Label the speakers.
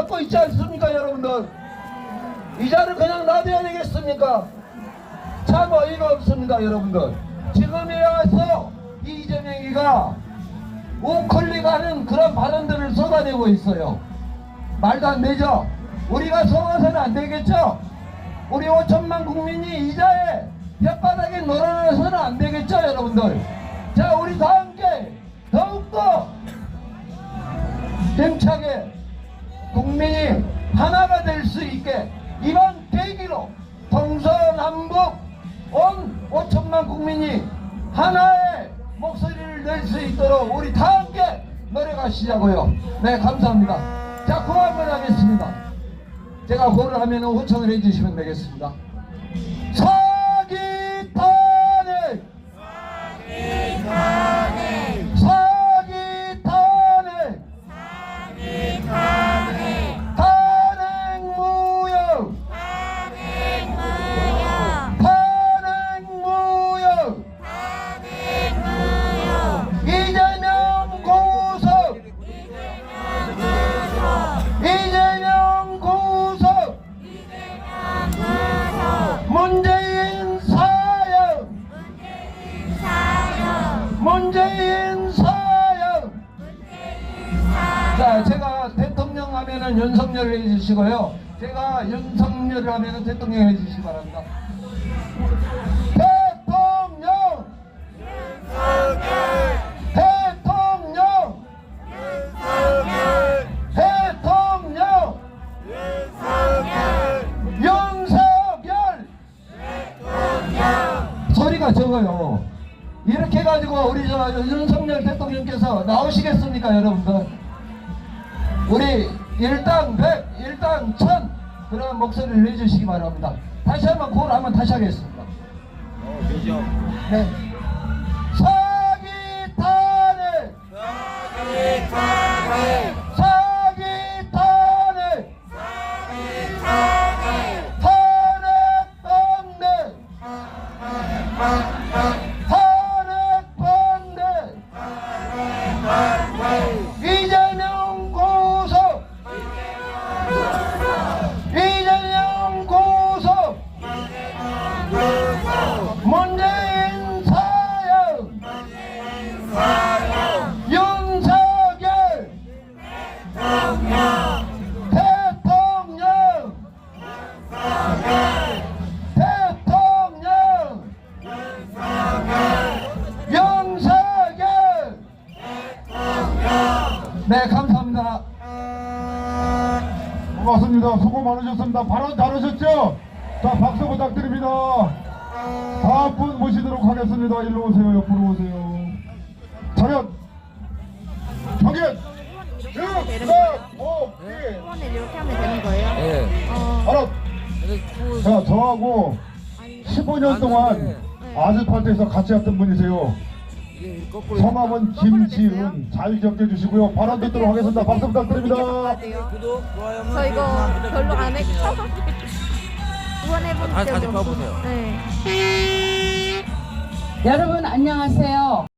Speaker 1: 받고 있지 않습니까 여러분들? 이자를 그냥 놔둬야 되겠습니까? 참 어이가 없습니다 여러분들. 지금에 와서 이재명이가 우클릭하는 그런 발언들을 쏟아내고 있어요. 말도 안 되죠? 우리가 속아서는 안 되겠죠? 우리 5천만 국민이 이자에 혓바닥에 놀아나서는 안 되겠죠 여러분들? 자 우리 다 함께 더욱더 힘차게 국민이 하나가 될 수 있게 이번 계기로 동서남북 온 5천만 국민이 하나의 목소리를 낼 수 있도록 우리 다 함께 노력하시자고요. 네, 감사합니다. 자, 구호 한번 하겠습니다. 제가 구호를 하면 호청을 해주시면 되겠습니다. 문재인 사형! 자, 제가 대통령 하면은 윤석열 해주시고요. 제가 윤석열 하면은 대통령 해주시기 바랍니다. 대통령! 대통령! 대통령! 윤석열! 소리가 적어요. 이렇게 해가지고 우리 저 윤석열 대통령께서 나오시겠습니까, 여러분들? 우리 일당 백, 일당 천 그런 목소리를 내주시기 바랍니다. 다시 한번 고를 한번 다시 하겠습니다. 네. 네, 감사합니다.
Speaker 2: 고맙습니다. 수고 많으셨습니다. 발언 잘하셨죠? 자, 박수 부탁드립니다. 다음 분 모시도록 하겠습니다. 일로 오세요. 옆으로 오세요. 차렷! 정인! 육사오기
Speaker 3: 후원을 이렇게 하면 되는 거예요?
Speaker 4: 예.
Speaker 3: 어,
Speaker 2: 알아! 자, 저하고 15년 동안 아즈팔트에서 같이 했던 분이세요.
Speaker 4: 이게 거꾸로
Speaker 2: 성함은 김지은. 잘 기억해 주시고요. 발언 듣도록 하겠습니다. 박수 부탁드립니다.
Speaker 4: 구독, 좋아요
Speaker 3: 저 이거 별로 안 했죠? 후원해본
Speaker 4: 다시-
Speaker 3: 적
Speaker 4: 다시. 봐보세요.
Speaker 3: 네.
Speaker 5: 여러분 안녕하세요.